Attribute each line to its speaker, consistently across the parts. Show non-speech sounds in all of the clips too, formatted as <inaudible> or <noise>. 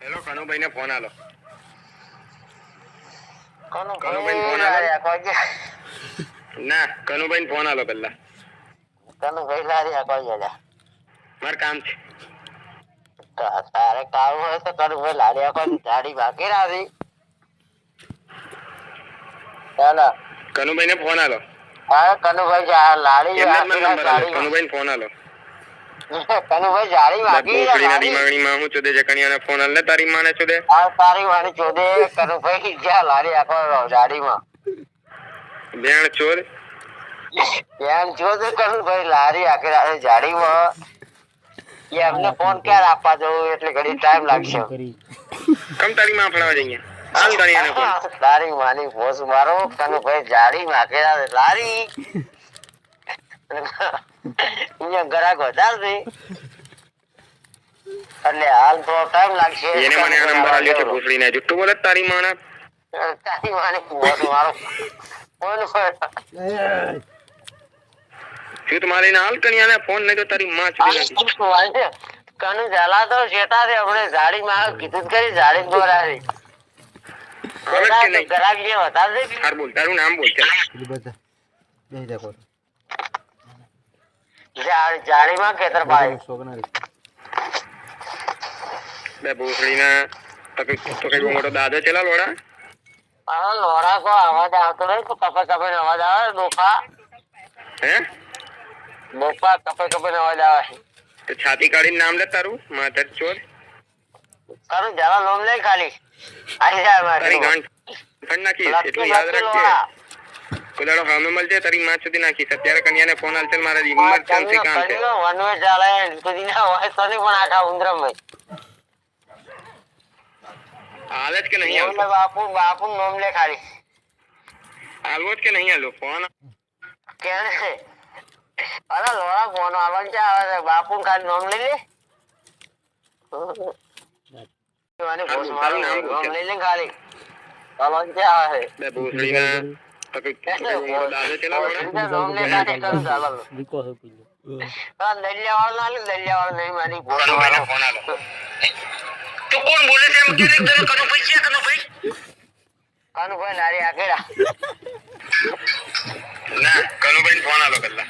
Speaker 1: Hello Kanubhai ને phone આલો
Speaker 2: કોનું
Speaker 1: કનુભાઈ ફોન
Speaker 2: ભાઈ
Speaker 1: આવ્યો?
Speaker 2: લારી આખો ગયા
Speaker 1: ના કનુભાઈ ને ફોન આલો પેલા
Speaker 2: કનું ભાઈ લારી આખો ગયા
Speaker 1: મારે કામ છે
Speaker 2: તા- તારે કામ હોય તો કનું ભાઈ લારી આખો દાઢી બાકી રાખી ચાલો
Speaker 1: કનુભાઈ ને ફોન આલો
Speaker 2: હા કનુભાઈ જા- લારી
Speaker 1: એમને જ
Speaker 2: બાકી
Speaker 1: મને નંબર આલો
Speaker 2: રાખ,
Speaker 1: કનુભાઈ ને ફોન આલો <laughs>
Speaker 2: કનુભાઈ જાળી બાકી
Speaker 1: બોકડીના
Speaker 2: લારી.
Speaker 1: દિમાગણીમાં હું ચોદે જકણીયાને ફોન તારી માને ચોદે
Speaker 2: આ તારી વાણી ચોદે કનુભાઈ જ્યાં લારી આખો જાડીમાં.
Speaker 1: બેણ ચોર
Speaker 2: એમ જોજો કનુભાઈ લારી આખી રાતે જાડીમાં. એ એમને ફોન ક્યારે આપવા જવું? એટલે ઘડી ટાઈમ લાગશે.
Speaker 1: કમ તારી માં ફળવા જઈએ હાલ ગણીયાને ફોન
Speaker 2: લારી માની ભોસ મારો. કનુભાઈ જાડી નાખેલા લારી. અહીંયા ગ્રાહક વધારશે એટલે હાલ થોડો ટાઈમ લાગશે.
Speaker 1: એને મને આ નંબર આલ્યો છે ભૂસડીને. જુઠ્ઠું બોલે તારી માને
Speaker 2: તારી માની ભોસ મારો ફોન
Speaker 1: શું તમારે હાલ કણિયાને ફોન નહીં તો તારી માં નાખી
Speaker 2: કનુ ઝાલા તો છે જાડી માં કીધું કરી જાડી જ
Speaker 1: ગરાક જ નહીં
Speaker 2: વધારશે
Speaker 1: બોલ તારું નામ બોલ ચાલ.
Speaker 2: જા- જાડીમાં ખેતર પાડે
Speaker 1: બે ભૂસડીના તો કઈ તો કઈ બહુ મોટો દાદો ચેલા લોડા
Speaker 2: હા લોરા કો અવાજ આવતો નહીં તો કપે કપે ને અવાજ આવે ડોફા
Speaker 1: હે
Speaker 2: ડોફા કપે કપે ને અવાજ આવે
Speaker 1: તો છાતી કાઢીને નામ લે તારું માધર ચોર
Speaker 2: તારું જરા લોમ લે ખાલી આઈ જાય
Speaker 1: તારી
Speaker 2: મારી
Speaker 1: ગાંઠ ફંડ નાખીશ એટલું યાદ રાખજે કુદાડો હામે મળજે તારી માં સુધી નાખીશ અત્યારે કન્યાને ફોન હાલ ચાલ મારા ઇમરજન્સી કામ છે
Speaker 2: વનવે ચાલે સુધી ના હોય તો નહીં પણ આખા ઉંદરમ ભાઈ
Speaker 1: હાલ જ કે નહીં
Speaker 2: એમને
Speaker 1: હાલતો
Speaker 2: બાપુ બાપુ નોમ લે ખાલી
Speaker 1: હાલવો જ કે નહીં હાલો ફોન
Speaker 2: કેને અરે લોરા ફોન આવવાનું છે આવે છે બાપુ ખાલી નોમ લઈ લે મને
Speaker 1: તારું-
Speaker 2: ભોસ
Speaker 1: તારું
Speaker 2: મારું
Speaker 1: નામ બોલ
Speaker 2: નોમ લઈ લે ખાલી આવવાનું છે આવે છે
Speaker 1: બે ભૂસડીના તો કઈ તો કઈ બહુ મોટો દાદો ચેલા લોડા
Speaker 2: નોમ લે ખાલી કરું ચાલો હા દલિયા વાળો ના લે દલિયા વાળો નહીં મારી ભોસ
Speaker 1: કનુભાઈને
Speaker 2: મારો
Speaker 1: ફોન આલો તો કોણ બોલે છે એમ કે તને કનુભાઈ છે કનુભાઈ
Speaker 2: કાનુભાઈ લારી આકેડા
Speaker 1: ના કનુભાઈ ફોન આલો પેલા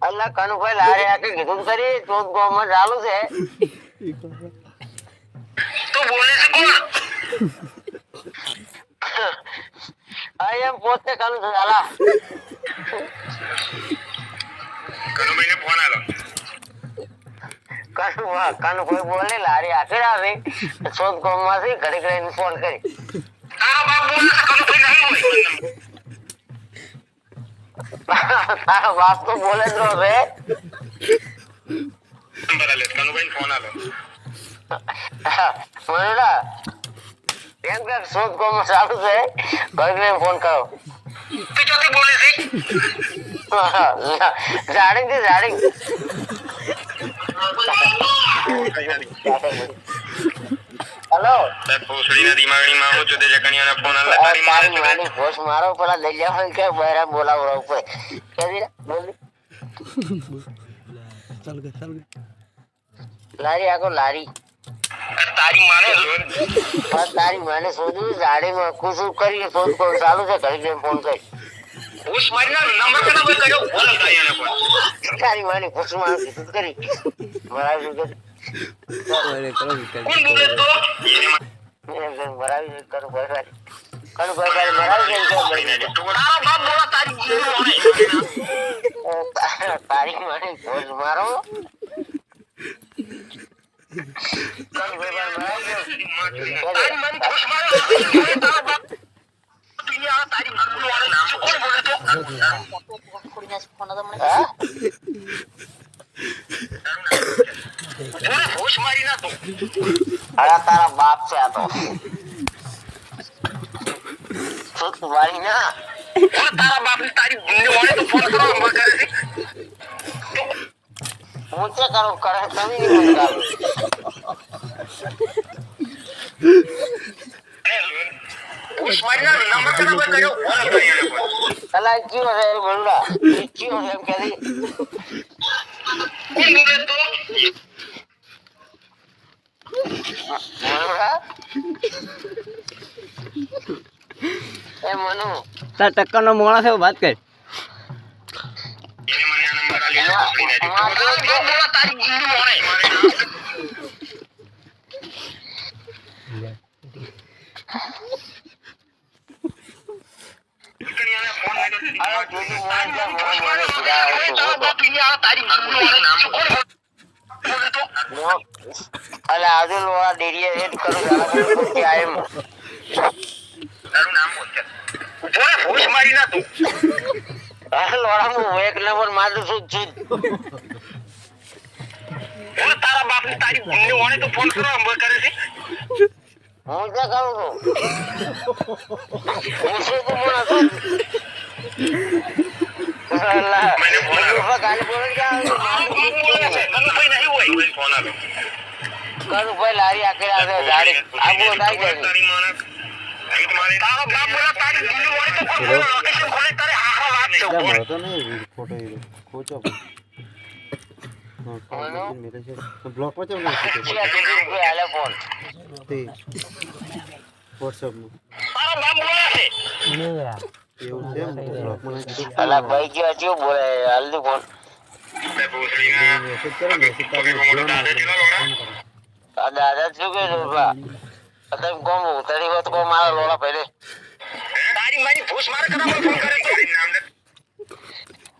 Speaker 2: અલ્લા કાનુભાઈ લારી આકે કીધું તો ખરી ચોથ ગામમાં ચાલુ છે
Speaker 1: તો બોલે છે કોણ
Speaker 2: આ એમ પોતે કાનુ ચાલા
Speaker 1: કનુભાઈને ફોન આલો
Speaker 2: કાનુ કાનુભાઈ બોલે લારી આકેડા છે ચોથ ગામમાં છે ઘડી ઘડી ફોન કરી
Speaker 1: આ બાપ બોલે છે કનુભાઈ નહીં હોય
Speaker 2: તારો બાપ તો બોલે જ રહો છે
Speaker 1: નંબર આલે કનુભાઈને ફોન આલો
Speaker 2: મનુડા એમ કે ચોથ ગામમાં ચાલુ છે ઘડી ઘડી ફોન કરો
Speaker 1: તું જોતી બોલે છે
Speaker 2: જાડી છે જાડી હેલો
Speaker 1: બે ભોસડીના દિમાગણીમાં હું ચોદે જકણીયાને ફોન આલે
Speaker 2: આ
Speaker 1: તારી માને
Speaker 2: તારી માની ભોસ મારો પેલા લઈ જાવ કે બહેરા બોલાવો ઉપર કેદી બોલી લારી આખો લારી
Speaker 1: તારી માને
Speaker 2: તારી માને શોધ્યું જાડીમાં કુસુમ કરી શોધ કોણ ચાલુ છે ઘડી ફોન કરી.
Speaker 1: ઉસ મારીના નંબર કેના ભાઈ કર્યો બોલ કન્યાને પણ
Speaker 2: તારી માને ખુશ મારો કીધું કરી મરાવી દીધું
Speaker 1: કોણ બોલે તો?
Speaker 2: મરાવી દીધું કરું ભાઈ કરું ભાઈ મરાવી દીધું
Speaker 1: તારો બાપ બોલા તારી
Speaker 2: તારી માની મારો? અરે તારા બાપ છે આ તો સુખ મારી ના
Speaker 1: તારા બાપની
Speaker 2: હું છે કરું કરે તમે ગાળ.
Speaker 1: હોશ મારી ના નંબર કેના ભાઈ કર્યો બોલ કન્યાને ફોન
Speaker 2: અલા જીવ છે બલુડા જીવ છે એમ મનુડા એ મનુ.
Speaker 3: તાર ટક્કર નો મોણા છે વાત કર.
Speaker 1: એને મને આ નંબર આલ્યો છે ભોસડીને.
Speaker 2: માર જો
Speaker 1: કન્યાને ફોન કર્યો
Speaker 2: અરે જોજી મોણ જા મોણ મોણ ભૂલા મોણ અલે આજુ લોડા ડેરીએ રેડ કરું જાણા કે <laughs>
Speaker 1: તારું નામ બોલ છે ભૂસ મારી ના તું
Speaker 2: આ લોડા હું એક નંબર મારું છું છું.
Speaker 1: તારા બાપની તારી ગુંડી ઓણે તો ફોન કરો અંબર કરે છે?
Speaker 2: છું શું તું મોણા છું અલા મને ઊભા ગાડી બોલે ક્યાં
Speaker 1: બોલે છે કનુભાઈ નહીં હોય ફોન આલો
Speaker 2: કરું ભાઈ લારી આખે આવે ગાડી આ બોલ આવી
Speaker 1: તારી ઈટ તારો બાપ બોલા તારી ગુંડી વાળી તો કોઈ લોકેશન ખોલે તારે હા હા વાત છે
Speaker 4: ફોટો ખોચો મેરે છે બ્લોકમાં ચાલુ
Speaker 2: છે બીજું કોઈ હાલે ફોન
Speaker 4: તે વોટ્સઅપ
Speaker 1: તારો બાપ બોલે છે.
Speaker 4: એવું છે બ્લોક
Speaker 2: અલા ભાઈ ગયો હજી બોલે? હલ્દી ફોન
Speaker 4: મેસેજ કરો મેસેજ
Speaker 1: દાદા
Speaker 2: શું કે તમે કોમ ઉતરી હોત કો મારા લોડા પહેલે
Speaker 1: તારી મારી ભૂસ મારે કરાવવા ફોન કરે નામ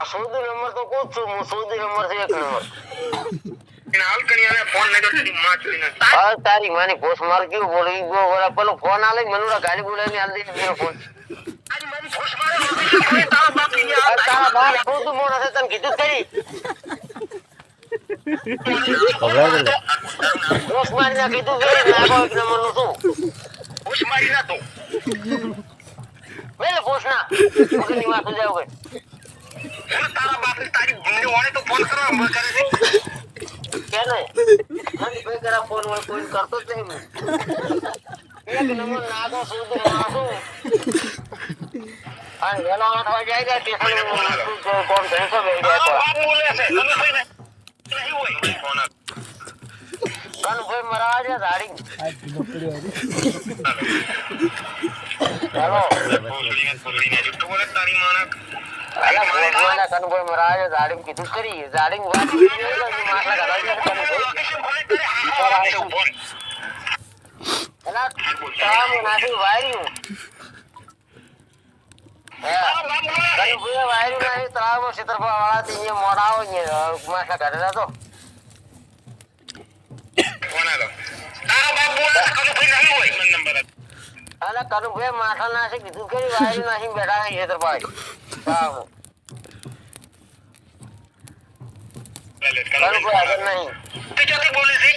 Speaker 2: સૌદી નંબર તો કોણ છું હું સૌદી નંબર છે એક નંબર
Speaker 1: એને હાલ કરી અને ફોન નતો તારી માં ચોરી ના
Speaker 2: હા તારી માની પોસ્ટ માર કેવું બોલે ઈ ગો બોલા પેલો ફોન આલે મનુડા ગાડી બોલાવીને આલ દે બીજો ફોન
Speaker 1: તારી મારી ભૂસ મારે લોકેશન ખોલે તારો બાપ ની
Speaker 2: આ તારા બાપ સૌદી મોડા છે તને કીધું જ ખરી
Speaker 4: ખવડાવી દે
Speaker 2: પોસ્ટ મારીને કીધું કે નાખો એક નંબર નું શું
Speaker 1: ભૂસ મારી ના તો
Speaker 2: મેલે પોસ્ટ ના મગજની વાત જાવ કે
Speaker 1: બોલ તારા બાપ ની તારી ગુંડી ઓણે તો ફોન કરવા અંબર કરે છે
Speaker 2: કે ને મને કોઈ કરા ફોન હોય કોઈ કરતો જ નહીં હું. એક નંબર નાખો સુધી માથું અને વેલો આઠ વાગે આવી જાય સ્ટેશન કોમ ત્રણસો બે જાય
Speaker 1: તારો
Speaker 2: તો
Speaker 1: બાપ બોલે છે કનુભાઈ ને નહીં હોય ફોન આલ
Speaker 2: કનભાઈ મરાવા છે ધાડી ચાલો
Speaker 1: ભૂસડીને ભૂસડીને હજુ તો બોલે તારી માણસ
Speaker 2: અલા ભગવાનના કનભાઈ માથા નાખી કીધું કે વાયુ નાખી બેઠા છે ક્ષેત્રફળ હા કનભાઈ આગળ નહીં
Speaker 1: તે ક્યાંથી બોલે છે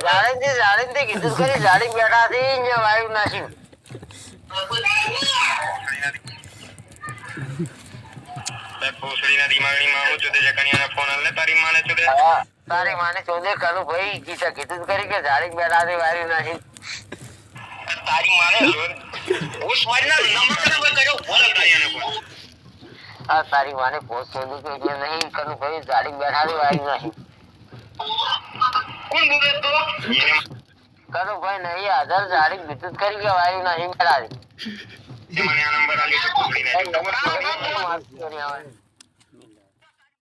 Speaker 2: જાણીને જાણીને કીધું જ ખરી જાણી બેઠા છે અહીંયા વાયુ નાખી
Speaker 1: ભૂસડીના દિમાગની માં હું ચોદે જકણિયાના ફોન આલ ને તારી માને ચોદે
Speaker 2: હા તારી માને ચોદે કનું ભાઈ કીધા કીધું જ ખરી કે જાણી બેઠા છે વાયુ નાખી
Speaker 1: તારી માને ભૂસ મારીના નંબર કને કર્યો બોલે તારીને ફોન
Speaker 2: આ તારી માને પોસ્ટ શોધી કે એટલે નહીં કનું ભાઈ ગાડી બેઠાડી વાળી નહીં.
Speaker 1: કોણ બોલે તો?
Speaker 2: કનું ભાઈ નહીં આધાર જાડી વિદ્યુત કરી કે વાયુ નહીં બેઠાડી
Speaker 1: મને આ નંબર હજુ તો
Speaker 2: કરી આવે